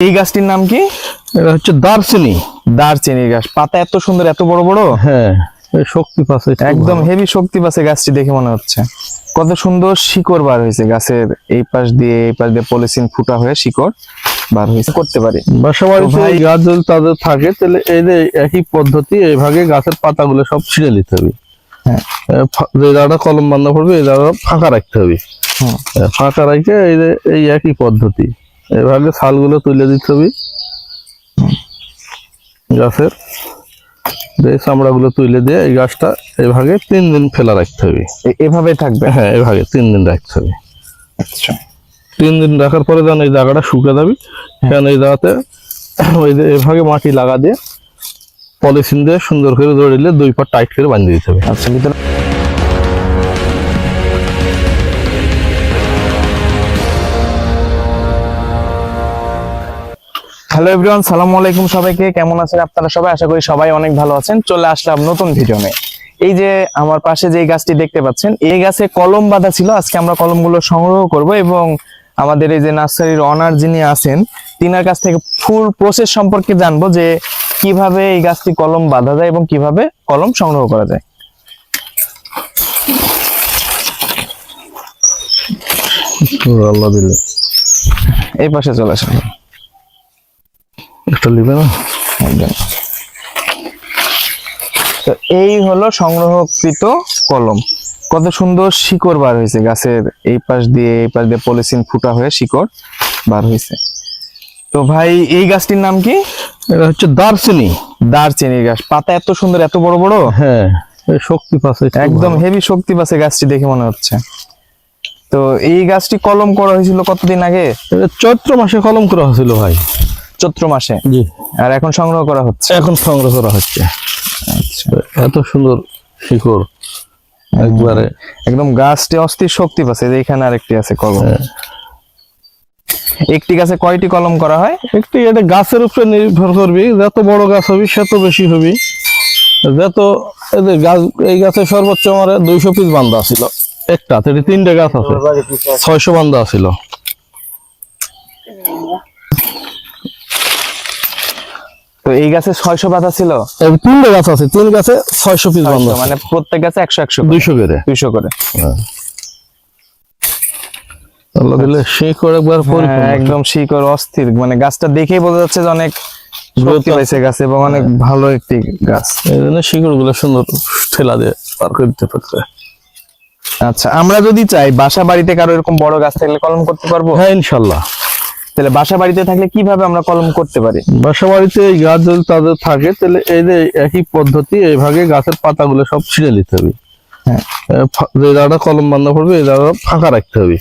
এই গাছটির নাম কি? এটা হচ্ছে দারচিনি। দারচিনি গাছ। পাতা এত সুন্দর এত বড় বড়? হ্যাঁ শক্তি পাচ্ছে একটু একদম হেভি শক্তি পাচ্ছে গাছটি দেখে মনে হচ্ছে। কত সুন্দর শিকড় বার হয়েছে গাছের। এই পাশ দিয়ে এই পাশ দিয়ে পলিথিন ফুটা হয়ে শিকড় বার হয়েছে। করতে পারি। বাসা বাড়িতে এই গাছ যদি তাদের থাকে তাহলে এই যে একই পদ্ধতি এইভাবে গাছের পাতাগুলো সব ছিঁড়ে নিতে হবে। হ্যাঁ। যে কলম বান্ধা পড়বে এই জায়গাটা ফাঁকা রাখতে হবে। হুম। ফাঁকা রাখে এই যে এই একই পদ্ধতি। এভাবে ছালগুলো তুলে দিতে হবে গাছের। এই চামড়াগুলো তুলে দিয়ে এই গাছটা এভাবে তিন দিন ফেলা রাখতে হবে। এভাবে থাকবে? হ্যাঁ এভাবে তিন দিন রাখতে হবে। আচ্ছা। তিন দিন রাখার পরে যেন এই জায়গাটা শুকে যাবে কেন এই জায়গাতে ওই যে এভাবে মাটি লাগা দিয়ে পলিথিন দিয়ে সুন্দর করে জড়িলে দুই পা টাইট করে বাঁধিয়ে দিতে হবে। আচ্ছা ভিতরে হ্যালো এভরিওয়ান সালামু আলাইকুম সবাইকে। কেমন আছেন আপনারা সবাই? আশা করি সবাই অনেক ভালো আছেন। চলে আসলাম নতুন ভিডিও নিয়ে। এই যে আমার পাশে যে গাছটি দেখতে পাচ্ছেন এই গাছে কলম বাঁধা ছিল। আজকে আমরা কলমগুলো সংগ্রহ করব এবং আমাদের এই যে নার্সারির অনার যিনি আছেন তিনার কাছ থেকে ফুল প্রসেস সম্পর্কে জানব যে কীভাবে এই গাছটি কলম বাঁধা যায় এবং কীভাবে কলম সংগ্রহ করা যায়। আল্লাহ এই পাশে চলে আসেন একটা নিবে না? তো এই হলো সংগ্রহকৃত কলম। কত সুন্দর শিকড় বার হয়েছে। গাছের এই পাশ দিয়ে এই পাশ দিয়ে পলিথিন ফুটা হয়ে শিকড় বার হয়েছে। তো ভাই এই গাছটির নাম কি? এটা হচ্ছে দারচিনি। দারচিনি গাছ। পাতা এত সুন্দর এত বড় বড়? হ্যাঁ শক্তি পাচ্ছে একদম হেভি শক্তি পাচ্ছে গাছটি দেখে মনে হচ্ছে। তো এই গাছটি কলম করা হয়েছিল কতদিন আগে? চৈত্র মাসে কলম করা হয়েছিল ভাই। চৈত্র মাসে। জি। আর এখন সংগ্রহ করা হচ্ছে। এখন সংগ্রহ করা হচ্ছে। আচ্ছা। এত সুন্দর শিকড়। একবারে। একদম গাছটি অস্থির শক্তি পাচ্ছে যে এখানে আরেকটি আছে কলম। হ্যাঁ। একটি গাছে কয়টি কলম করা হয়? একটি এটা গাছের উপরে নির্ভর করবি যত বড় গাছ হবে সে তো বেশি হবে। যত গাছ এই গাছে সর্বোচ্চ আমার দুইশো পিস বান্ধা ছিল একটা তিনটে গাছ আছে। ছয়শো বান্ধা ছিল তো এই গাছে ছয়শো পাতা ছিল? তিনটে গাছ আছে তিন গাছে ছয়শো পিস বান্ধা মানে প্রত্যেক গাছে একশো একশো দুইশো করে। দুইশো করে। আল্লাহ দিলে শিকড় একবার হ্যাঁ, একদম শিকড় অস্থির। মানে গাছটা দেখেই বোঝা যাচ্ছে যে অনেক। পাইছে গাছে এবং অনেক ভালো একটি গাছ। এই জন্য শিকড়গুলো সুন্দর ঠেলা দিয়ে পার পারছে আচ্ছা আমরা যদি চাই বাসা বাড়িতে কারও এরকম বড় গাছ থাকলে কলম করতে পারব? হ্যাঁ ইনশাল্লাহ। তাহলে বাসা বাড়িতে থাকলে কীভাবে আমরা কলম করতে পারি? বাসা বাড়িতে এই গাছ যদি তাদের থাকে তাহলে এই যে একই পদ্ধতি এইভাবে গাছের পাতাগুলো সব ছিঁড়ে নিতে হবে। হ্যাঁ। যে জায়গাটা কলম বান্ধা পড়বে এই জায়গাটা ফাঁকা রাখতে হবে।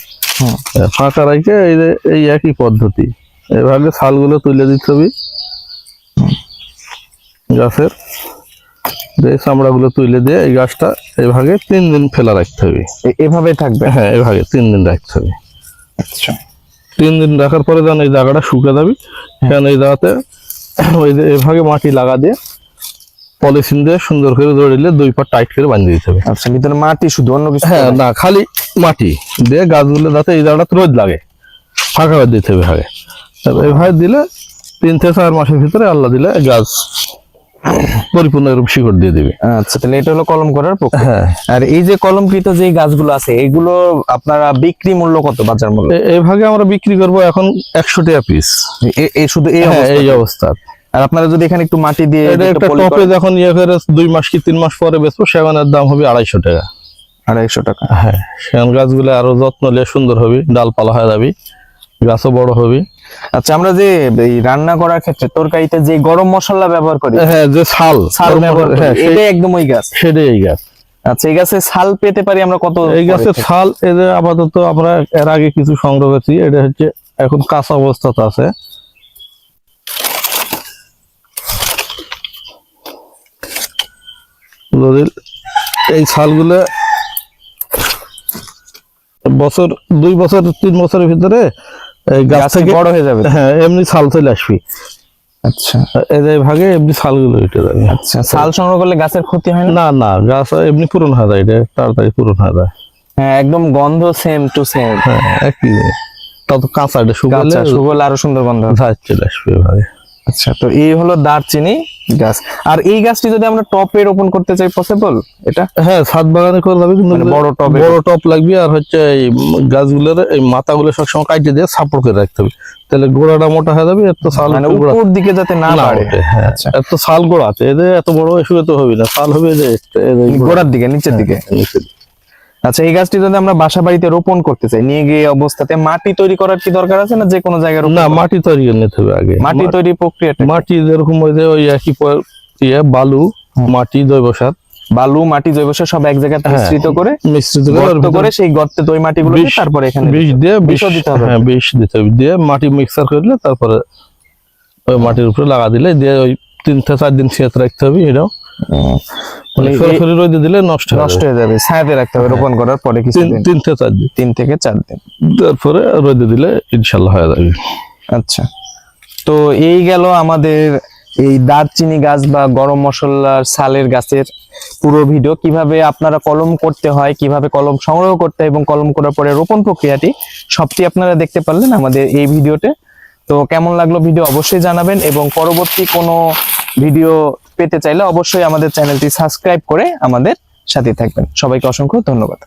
এ, ফাঁকা রাখে এই যে এই একই পদ্ধতি। এভাবে ছালগুলো তুলে দিতে হবে। গাছের যে চামড়াগুলো তুলে দিয়ে এই গাছটা এভাবে তিন দিন ফেলা রাখতে হবে। এ- এভাবে থাকবে? হ্যাঁ এভাবে তিন দিন রাখতে হবে। আচ্ছা। তিন দিন রাখার পরে যেন এই জায়গাটা শুকে যাবে। কেন এই জায়গাতে ওই যে এভাবে মাটি লাগা দিয়ে পলিথিন দিয়ে সুন্দর করে জড়িলে দুই পা টাইট করে বাঁধিয়ে দিতে হবে। আচ্ছা ভিতরে মাটি শুধু অন্য কিছু হ্যাঁ না? খালি মাটি দিয়ে গাছগুলো যাতে এই জায়গাটা রোদ লাগে। ফাঁকা দিতে হবে ভাগে তারপর এভাবে দিলে তিন থেকে চার মাসের ভিতরে আল্লাহ দিলে গাছ পরিপূর্ণ এরকম শিকড় দিয়ে দিবে। আচ্ছা তাহলে এটা হলো কলম করার হ্যাঁ। আর এই যে কলমকৃত যে গাছগুলো আছে এগুলো আপনারা বিক্রি মূল্য কত বাজার মূল্য? এ- এই ভাগে আমরা বিক্রি করব এখন একশো টাকা পিস এই শুধু এই হ্যাঁ অবস্থা এই অবস্থা। আর আপনারা যদি এখানে একটু মাটি দিয়ে এটা একটা টপে যখন ইয়ে করে দুই মাস কি তিন মাস পরে বেচবো সেখানের দাম হবে আড়াইশো টাকা। আড়াইশো টাকা। হ্যাঁ সেখান গাছগুলো আরও যত্ন নিলে সুন্দর হবে ডালপালা হয়ে যাবে। গাছও বড় হবে। আচ্ছা আমরা যে এই রান্না করার ক্ষেত্রে তরকারিতে যে গরম মশলা ব্যবহার করি হ্যাঁ যে ব্যবহার করি হ্যাঁ এটাই একদম ওই গাছ। সেটাই এই গাছ। আচ্ছা এই গাছে পেতে পারি আমরা কত এই আপাতত আমরা এর আগে কিছু সংগ্রহ করছি এটা হচ্ছে এখন কাঁচা অবস্থাতে আছে। এই ছালগুলো বছর দুই বছর তিন বছরের ভিতরে এই গাছ থেকে বড় হয়ে যাবে হ্যাঁ এমনি ছাল চলে আসবি। আচ্ছা। এদের ভাগে এমনি ছালগুলো উঠে যাবে। আচ্ছা ছাল সংগ্রহ করলে গাছের ক্ষতি হয় না? না গাছ এমনি পূরণ হয়ে যায় এটা তাড়াতাড়ি পূরণ হয়ে যায়। হ্যাঁ একদম গন্ধ সেম টু সেম হ্যাঁ একই। তত কাঁচা এটা শুকালে শুকালে আরও সুন্দর গন্ধ চলে আসবে ভাগে। আচ্ছা তো এই হলো দারচিনি। গাছ। আর এই গাছটি যদি আমরা টপে রোপণ করতে চাই পসিবল এটা? হ্যাঁ ছাদ বাগানে করে যাবে কিন্তু মানে বড় টবে? বড় টপ লাগবে আর হচ্ছে এই গাছগুলোর এই মাথাগুলো সবসময় কাটিয়ে দিয়ে সাপোর্ট করে রাখতে হবে। তাহলে গোড়াটা মোটা হয়ে যাবে এত সাল মানে উপর দিকে যাতে না না বাড়ে। হ্যাঁ আচ্ছা। এত সাল গোড়া আছে এদের এত বড় এসে তো হবে না সাল হবে যে গোড়ার দিকে নিচের দিকে। নিচের দিকে। আচ্ছা এই গাছটি যদি আমরা বাসা বাড়িতে রোপণ করতে চাই নিয়ে গিয়ে অবস্থাতে মাটি তৈরি করার কি দরকার আছে না যে কোনো জায়গায় না মাটি তৈরি নিতে হবে আগে। মাটি তৈরি প্রক্রিয়াটা কি? মাটি যেরকম ওই যে ওই একই ইয়ে বালু মাটি জৈব সার। বালু মাটি জৈব সার সব এক জায়গায় মিশ্রিত করে মিশ্রিত করে সেই গর্তে তো ওই মাটিগুলো তারপরে এখানে বিষ দিয়ে বিষ দিতে হবে। হ্যাঁ বিষ দিতে হবে। দিয়ে মাটি মিক্সার করলে তারপরে ওই মাটির উপরে লাগা দিলে দিয়ে ওই তিন থেকে চার দিন ছেঁচে রাখতে হবে এটাও সরাসরি রোদে দিলে নষ্ট নষ্ট হয়ে যাবে। ছায়াতে রাখতে হবে রোপণ করার পরে কিছুদিন। তিন থেকে চার দিন। তিন থেকে চার দিন। তারপরে রোদে দিলে ইনশাল্লাহ হয়ে যাবে। আচ্ছা। তো এই গেল আমাদের এই দারচিনি গাছ বা গরম মশলার সালের গাছের পুরো ভিডিও। কীভাবে আপনারা কলম করতে হয় কীভাবে কলম সংগ্রহ করতে হয় এবং কলম করার পরে রোপণ প্রক্রিয়াটি সবটি আপনারা দেখতে পারলেন আমাদের এই ভিডিওতে। তো কেমন লাগল ভিডিও অবশ্যই জানাবেন এবং পরবর্তী কোনো ভিডিও পেতে চাইলে অবশ্যই আমাদের চ্যানেলটি সাবস্ক্রাইব করে আমাদের সাথে থাকবেন। সবাইকে অসংখ্য ধন্যবাদ।